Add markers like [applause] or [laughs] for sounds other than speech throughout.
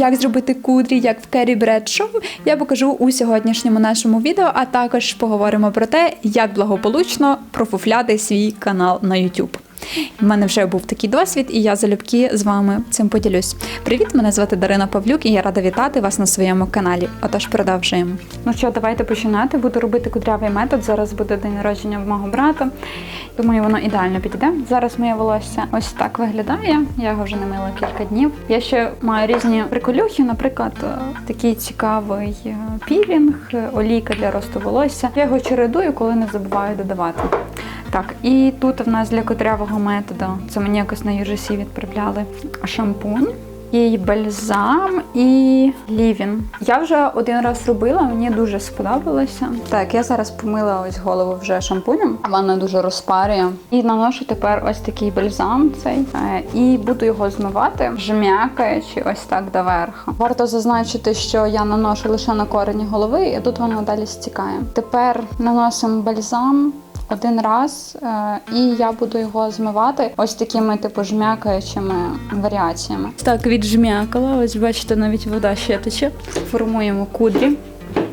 як зробити кудрі, як в Керрі Бредшоу, я покажу у сьогоднішньому нашому відео, а також поговоримо про те, як благополучно профуфляти свій канал на YouTube. У мене вже був такий досвід, і я залюбки з вами цим поділюсь. Привіт, мене звати Дарина Павлюк, і я рада вітати вас на своєму каналі. Отож, продовжуємо. Ну що, давайте починати. Буду робити кудрявий метод. Зараз буде день народження в мого брата. Думаю, воно ідеально підійде. Зараз моє волосся ось так виглядає. Я його вже не мила кілька днів. Я ще маю різні приколюхи, наприклад, е, такий цікавий е, пілінг, е, олійка для росту волосся. Я його чередую, коли не забуваю додавати. Так, і тут в нас для котрявого методу, це мені якось на UGC відправляли шампунь. І бальзам, і лівін. Я вже один раз робила, мені дуже сподобалося. Так, я зараз помила ось голову вже шампунем. Вона дуже розпарює. І наношу тепер ось такий бальзам цей. Е, І буду його змивати, жмякаючи ось так доверху. Варто зазначити, що я наношу лише на корені голови, і тут воно далі стікає. Тепер наносимо бальзам один раз, е, і я буду його змивати ось такими типу жмякаючими варіаціями. Так, віджмякала, ось бачите, навіть вода ще тече. Формуємо кудрі.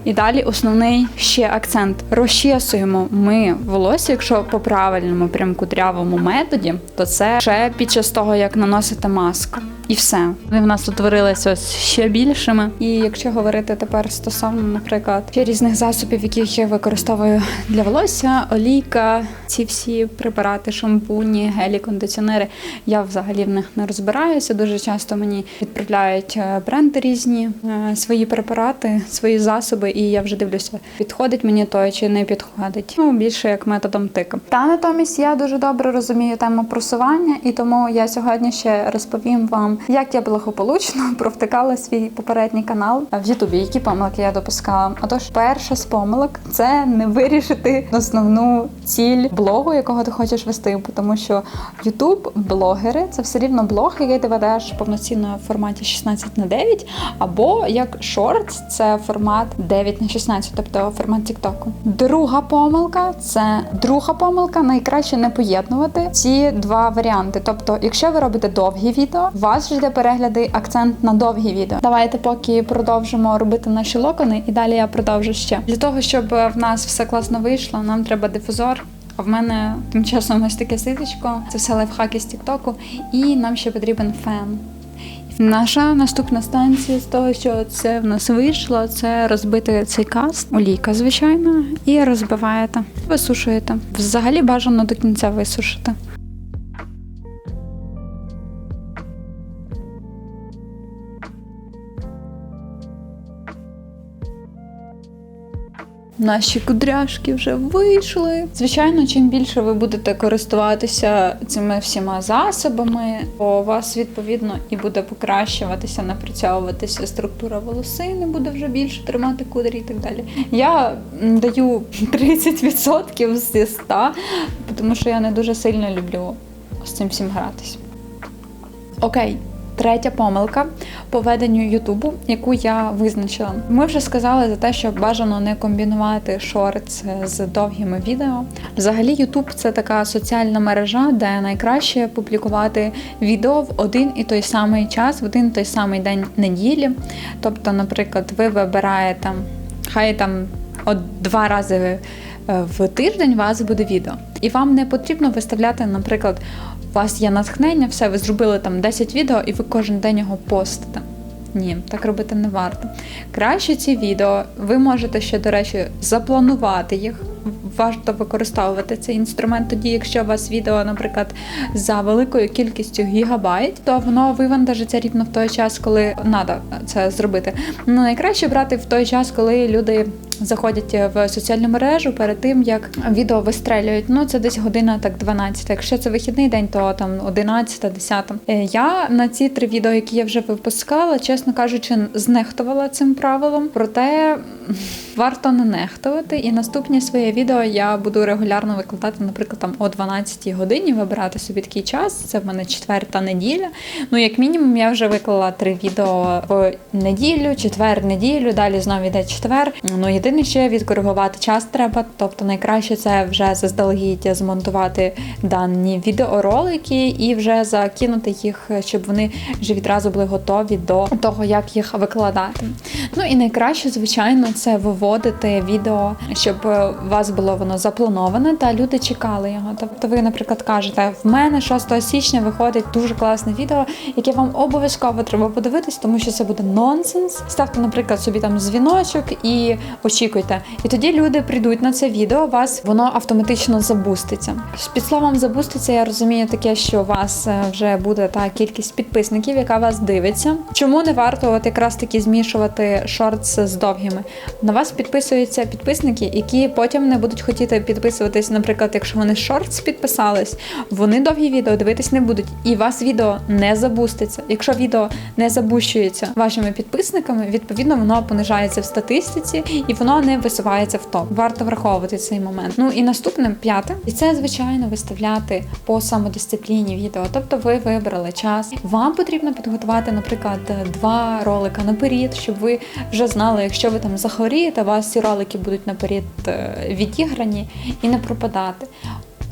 І далі основний ще акцент. Розчесуємо ми волосся, якщо по правильному, прям кудрявому методі, то це ще під час того, як наносити маску. І все. Вони в нас утворилися ось ще більшими. І якщо говорити тепер стосовно, наприклад, різних засобів, яких я використовую для волосся, олійка, ці всі препарати, шампуні, гелі, кондиціонери, я взагалі в них не розбираюся. Дуже часто мені відправляють е, бренди різні е, свої препарати, свої засоби, і я вже дивлюся, підходить мені той чи не підходить. Ну більше як методом тика. Та натомість я дуже добре розумію тему просування, і тому я сьогодні ще розповім вам, як я благополучно [laughs] провтикала свій попередній канал в Ютубі. Які помилки я допускала? Отож, перша з помилок це не вирішити основну ціль блогу, якого ти хочеш вести, тому що Ютуб блогери це все рівно блог, який ти ведеш повноцінно в форматі 16 на 9, або як шортс, це формат 9 на 16, тобто формат Тіктоку. Друга помилка це друга помилка. Найкраще не поєднувати ці два варіанти. Тобто, якщо ви робите довгі відео, у вас жде перегляди акцент на довгі відео. Давайте поки продовжимо робити наші локони, і далі я продовжу ще. Для того, щоб в нас все класно вийшло, нам треба дифузор. А в мене тим часом ось таке ситочко. Це все лайфхаки з Тіктоку, і нам ще потрібен фен. Наша наступна станція з того, що це в нас вийшло, це розбити цей каст, олійка, звичайно, і розбиваєте, висушуєте. Взагалі бажано до кінця висушити. Наші кудряшки вже вийшли. Звичайно, чим більше ви будете користуватися цими всіма засобами, то у вас відповідно і буде покращуватися, напрацьовуватися структура волосини, буде вже більше тримати кудрі і так далі. Я даю 30% зі 100, тому що я не дуже сильно люблю з цим всім гратись. Окей. Третя помилка по веденню Ютубу, яку я визначила. Ми вже сказали за те, що бажано не комбінувати шортс з довгими відео. Взагалі, Ютуб це така соціальна мережа, де найкраще публікувати відео в один і той самий час, в один і той самий день неділі. Тобто, наприклад, ви вибираєте, хай там от два рази в тиждень у вас буде відео. І вам не потрібно виставляти, наприклад, у вас є натхнення, все, ви зробили там 10 відео і ви кожен день його постите. Ні, так робити не варто. Краще ці відео, ви можете ще, до речі, запланувати їх. Варто використовувати цей інструмент. Тоді, якщо у вас відео, наприклад, за великою кількістю гігабайт, то воно вивантажиться рівно в той час, коли треба це зробити. Ну найкраще брати в той час, коли люди заходять в соціальну мережу перед тим, як відео вистрелюють. Ну це десь година, так 12. Якщо це вихідний день, то там 11, 10. Е, Я на ці три відео, які я вже випускала, чесно кажучи, знехтувала цим правилом. Проте варто не нехтувати. І наступні своє відео я буду регулярно викладати, наприклад, там о 12 годині вибирати собі такий час. Це в мене четверта неділя. Ну, як мінімум, я вже виклала три відео в неділю, четвер, неділю, далі знову йде четвер. Ну єдине, ще відкоригувати час треба. Тобто найкраще це вже заздалегідь змонтувати дані відеоролики і вже закинути їх, щоб вони вже відразу були готові до того, як їх викладати. Ну і найкраще, звичайно, це виводити відео, щоб у вас було воно заплановане, та люди чекали його. Тобто, ви, наприклад, кажете, в мене 6 січня виходить дуже класне відео, яке вам обов'язково треба подивитись, тому що це буде нонсенс. Ставте, наприклад, собі там дзвіночок і очікуйте. І тоді люди прийдуть на це відео, вас воно автоматично забуститься. Під словом забуститься, я розумію таке, що у вас е, вже буде та кількість підписників, яка вас дивиться. Чому не варто от якраз таки змішувати шортс з довгими? На вас підписуються підписники, які потім не будуть хотіти підписуватись, наприклад, якщо вони шортс підписались, вони довгі відео дивитись не будуть, і вас відео не забуститься. Якщо відео не забущується вашими підписниками, відповідно воно понижається в статистиці і воно не висувається в топ. Варто враховувати цей момент. Ну і наступним п'яте, і це звичайно виставляти по самодисципліні відео. Тобто ви вибрали час. Вам потрібно підготувати, наприклад, два ролика наперед, щоб ви вже знали, якщо ви там захворієте, вас ці ролики будуть наперед е, відіграні і не пропадати.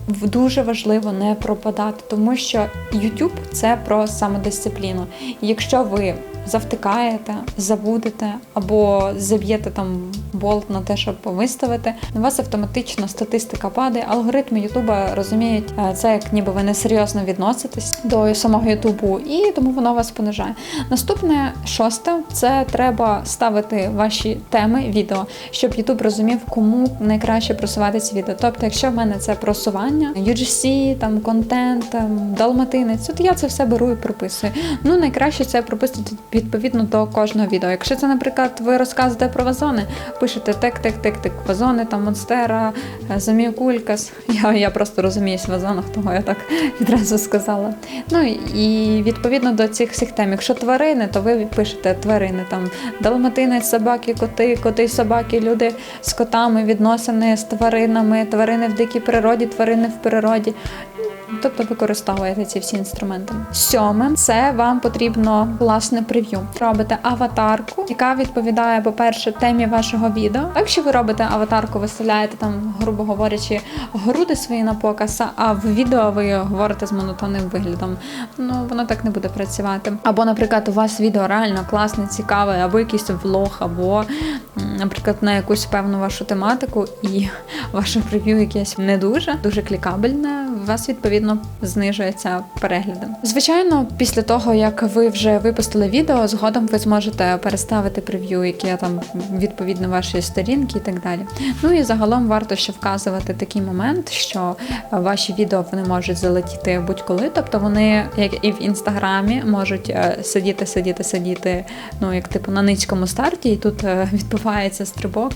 Дуже важливо не пропадати, тому що YouTube – це про самодисципліну. Якщо ви завтикаєте, забудете або заб'єте там болт на те, щоб виставити, у вас автоматично статистика падає. Алгоритми Ютуба розуміють е, це, як ніби ви несерйозно відноситесь до самого Ютубу, і тому воно вас понижає. Наступне шосте це треба ставити ваші теми відео, щоб Ютуб розумів, кому найкраще просувати ці відео. Тобто, якщо в мене це просування, UGC, там контент, там, далматинець, от я це все беру і прописую. Ну найкраще це прописувати відповідно до кожного відео. Якщо це, наприклад, ви розказуєте про вазони, пишете тек вазони, там монстера, заміокулькас. [laughs] Я, я просто розуміюсь в вазонах, тому я так [laughs] відразу сказала. Ну і відповідно до цих всіх тем. Якщо тварини, то ви пишете тварини там далматинець, собаки, коти, коти, собаки, люди з котами, відносини з тваринами, тварини в дикій природі, тварини в природі. Тобто використовуєте ці всі інструменти. Сьоме, це вам потрібно власне прев'ю. Робите аватарку, яка відповідає, по-перше, темі вашого відео. Так що ви робите аватарку, виставляєте там, грубо говорячи, груди свої на показ, а в відео ви говорите з монотонним виглядом. Ну воно так не буде працювати. Або, наприклад, у вас відео реально класне, цікаве, або якийсь влог, або, наприклад, на якусь певну вашу тематику, і [laughs] ваше прев'ю якесь не дуже, дуже клікабельне. Вас відповідно знижується перегляди. Звичайно, після того як ви вже випустили відео, згодом ви зможете переставити прев'ю, яке там відповідно вашої сторінки і так далі. Ну і загалом варто ще вказувати такий момент, що ваші відео вони можуть залетіти будь-коли, тобто вони, як і в інстаграмі, можуть е, сидіти, сидіти, сидіти, ну як типу на низькому старті, і тут е, відбувається стрибок,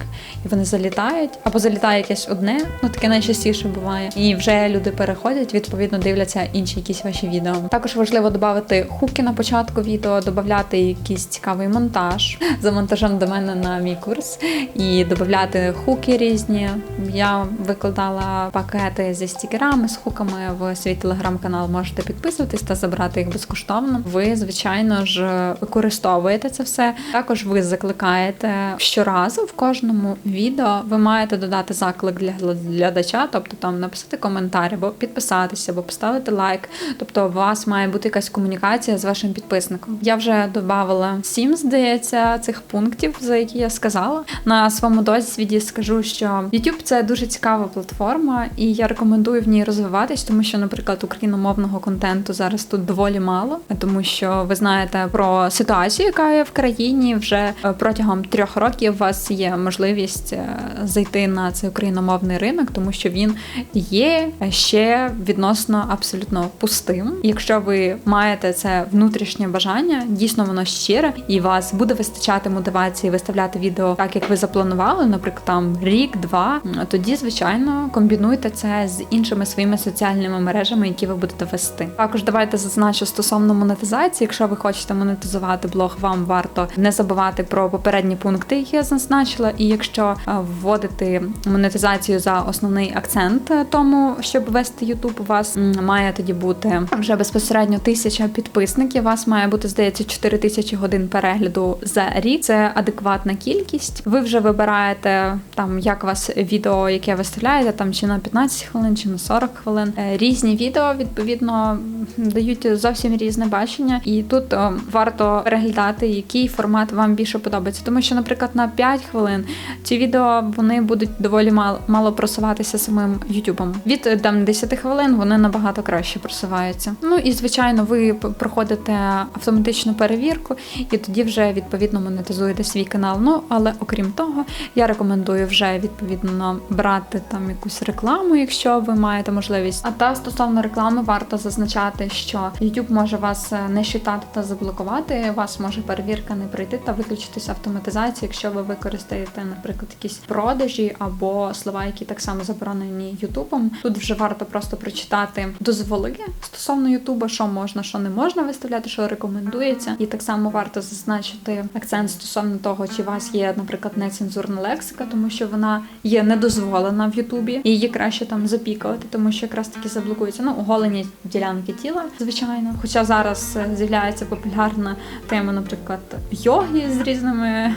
і вони залітають, або залітає якесь одне, ну таке найчастіше буває, і вже люди переходять, відповідно дивляться інші якісь ваші відео. Також важливо додати хуки на початку відео, додати якийсь цікавий монтаж [laughs] за монтажем до мене на мій курс і додати хуки різні. Я викладала пакети зі стікерами з хуками в свій телеграм-канал. Можете підписуватись та забрати їх безкоштовно. Ви, звичайно ж, використовуєте це все. Також ви закликаєте щоразу в кожному відео. Ви маєте додати заклик для глядача, тобто там написати коментар, або підписатися, або поставити лайк. Тобто, у вас має бути якась комунікація з вашим підписником. Я вже додавала сім, здається, цих пунктів, за які я сказала. На своєму досвіді скажу, що YouTube – це дуже цікава платформа, і я рекомендую в ній розвиватись, тому що, наприклад, україномовного контенту зараз тут доволі мало, тому що ви знаєте про ситуацію, яка є в країні. Вже е, протягом трьох років у вас є можливість е, зайти на цей україномовний ринок, тому що він є ще відносно абсолютно пустим. Якщо ви маєте це внутрішнє бажання, дійсно воно щире, і вас буде вистачати мотивації виставляти відео так, як ви запланували, наприклад, там рік-два. Тоді, звичайно, комбінуйте це з іншими своїми соціальними мережами, які ви будете вести. Також давайте зазначу стосовно монетизації. Якщо ви хочете монетизувати блог, вам варто не забувати про попередні пункти, які я зазначила. І якщо е, вводити монетизацію за основний акцент е, тому, щоб вести YouTube, у вас має тоді бути вже безпосередньо тисяча підписників. У вас має бути здається 4 тисячі годин перегляду за рік. Це адекватна кількість. Ви вже вибираєте там, як вас відео, яке виставляєте, там чи на 15 хвилин, чи на 40 хвилин. Е, Різні відео відповідно дають зовсім різне бачення, і тут е, варто переглядати, який формат вам більше подобається. Тому що, наприклад, на 5 хвилин ці відео вони будуть доволі мало, мало просуватися самим Ютубом. Від там 10 хвилин вони набагато краще просуваються. Ну і звичайно, ви проходите автоматичну перевірку, і тоді вже відповідно монетизуєте свій канал. Ну але окрім того, я рекомендую вже відповідно брати там якусь рекламу, якщо ви маєте можливість. А та стосовно реклами варто зазначати, що YouTube може вас е, не считати та заблокувати. Вас може перевірка не пройти та виключитися автоматизація, якщо ви використаєте, наприклад, якісь продажі або слова, які так само заборонені Ютубом. Тут вже варто просто прочитати дозволи стосовно Ютуба, що можна, що не можна виставляти, що рекомендується. І так само варто зазначити акцент стосовно того, чи у вас є, наприклад, нецензурна лексика, тому що вона є недозволена в Ютубі, і її краще там запікувати, тому що якраз таки заблокується. Ну, оголені ділянки тіла, звичайно. Хоча зараз е, з'являється популярна тема, наприклад, йоги з різними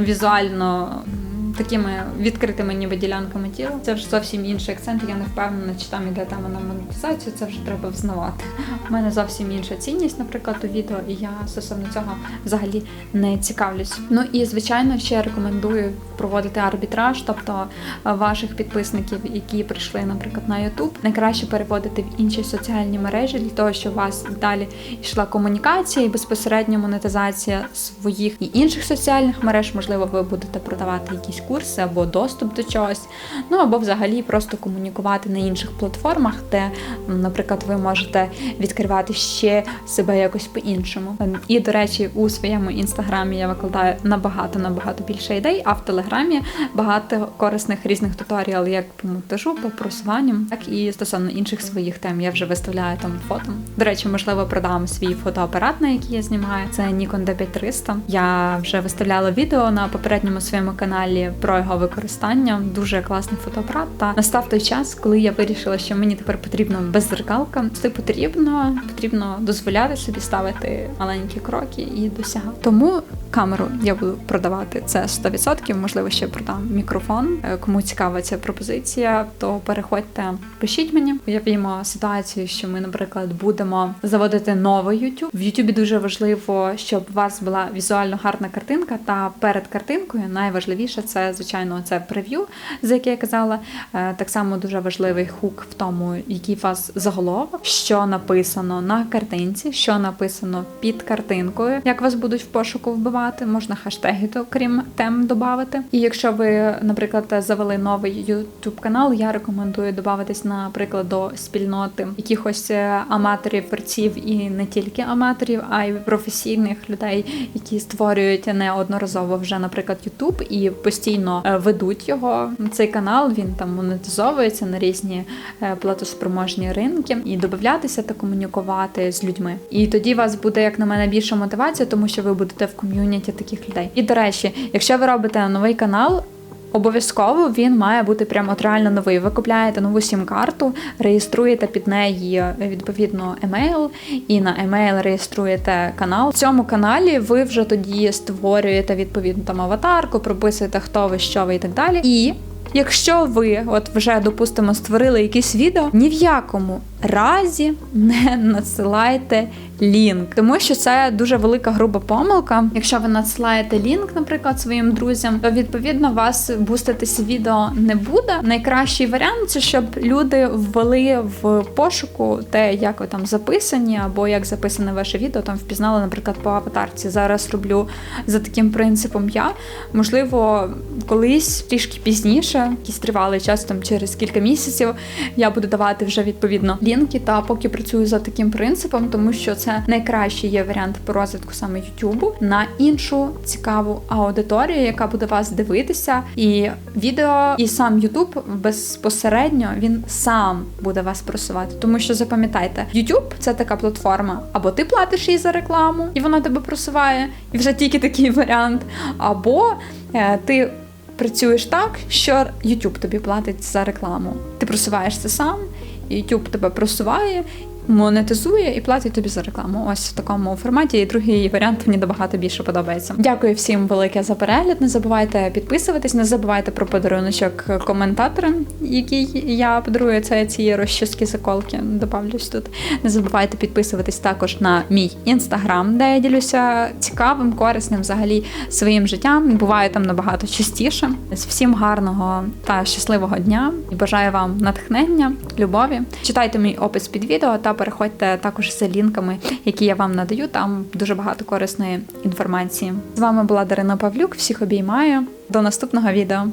візуально. Такими відкритими ніби ділянками тіла. Це вже зовсім інший акцент. Я не впевнена, чи там іде тема на монетизацію. Це вже треба взнавати. У мене зовсім інша цінність, наприклад, у відео, і я стосовно цього взагалі не цікавлюсь. Ну і звичайно, ще рекомендую проводити арбітраж, тобто е, ваших підписників, які прийшли, наприклад, на YouTube, найкраще переводити в інші соціальні мережі для того, щоб у вас далі йшла комунікація і безпосередньо монетизація своїх і інших соціальних мереж. Можливо, ви будете продавати якісь курси або доступ до чогось, ну або взагалі просто комунікувати на інших платформах, де, наприклад, ви можете відкривати ще себе якось по-іншому. Ем, І, до речі, у своєму інстаграмі я викладаю набагато набагато більше ідей, а в телеграмі багато корисних різних туторіалів як по монтажу, по просуванню, так і стосовно інших своїх тем. Я вже виставляю там фото. До речі, можливо, продам свій фотоапарат, на який я знімаю. Це Nikon D5300. Я вже виставляла відео на попередньому своєму каналі про його використання. Дуже класний фотоапарат. Та настав той час, коли я вирішила, що мені тепер потрібно беззеркалка. Це потрібно, потрібно дозволяти собі ставити маленькі кроки і досягати. Тому камеру я буду продавати це 100%, Можливо, ще продам мікрофон. Е, Кому цікава ця пропозиція, то переходьте, пишіть мені. Уявімо ситуацію, що ми, наприклад, будемо заводити новий YouTube. В YouTube дуже важливо, щоб у вас була візуально гарна картинка. Та перед картинкою найважливіше це, звичайно, це прев'ю, за яке я казала. Е, Так само дуже важливий хук в тому, який у вас заголовок, що написано на картинці, що написано під картинкою, як вас будуть в пошуку вбивати. Можна хештеги, то крім тем додати. І якщо ви, наприклад, завели новий YouTube канал, я рекомендую додатись, наприклад, до спільноти якихось е, аматорів, творців і не тільки аматорів, а й професійних людей, які створюють неодноразово вже, наприклад, YouTube і постійно е, ведуть його. Цей канал він там монетизовується на різні е, платоспроможні ринки і додатися та комунікувати з людьми. І тоді у вас буде, як на мене, більша мотивація, тому що ви будете в ком'юніті таких людей. І до речі, якщо ви робите новий канал. Обов'язково він має бути прямо от реально новий. Ви купляєте нову сім-карту, реєструєте під неї е, відповідно емейл, і на емейл реєструєте канал. В цьому каналі ви вже тоді створюєте відповідну там аватарку, прописуєте, хто ви, що ви і так далі. І Якщо ви, от вже допустимо, створили якесь відео, ні в якому разі не надсилайте лінк, тому що це дуже велика груба помилка. Якщо ви надсилаєте лінк, наприклад, своїм друзям, то відповідно вас буститися відео не буде. Найкращий варіант це щоб люди ввели в пошуку те, як ви там записані, або як записане ваше відео, там впізнали, наприклад, по аватарці. Зараз роблю за таким принципом я. Можливо, колись трішки пізніше, якийсь тривалий час, там через кілька місяців, я буду давати вже відповідно лінки. Та поки працюю за таким принципом, тому що це найкращий є варіант по розвитку саме Ютубу на іншу цікаву аудиторію, яка буде вас дивитися, і відео, і сам Ютуб безпосередньо він сам буде вас просувати. Тому що запам'ятайте, Ютуб це така платформа, або ти платиш їй за рекламу, і вона тебе просуває, і вже тільки такий варіант, або е, ти. Працюєш так, що YouTube тобі платить за рекламу. Ти просуваєш це сам, YouTube тебе просуває, монетизує і платить тобі за рекламу. Ось в такому форматі. І другий варіант мені набагато більше подобається. Дякую всім велике за перегляд. Не забувайте підписуватись, не забувайте про подаруночок коментаторам, який я подарую це ці розчіски заколки. Добавлюсь тут. Не забувайте підписуватись також на мій інстаграм, де я ділюся цікавим, корисним взагалі своїм життям. Буваю там набагато частіше. Всім гарного та щасливого дня і бажаю вам натхнення, любові. Читайте мій опис під відео переходьте також за лінками, які я вам надаю. Там дуже багато корисної інформації. З вами була Дарина Павлюк. Всіх обіймаю. До наступного відео.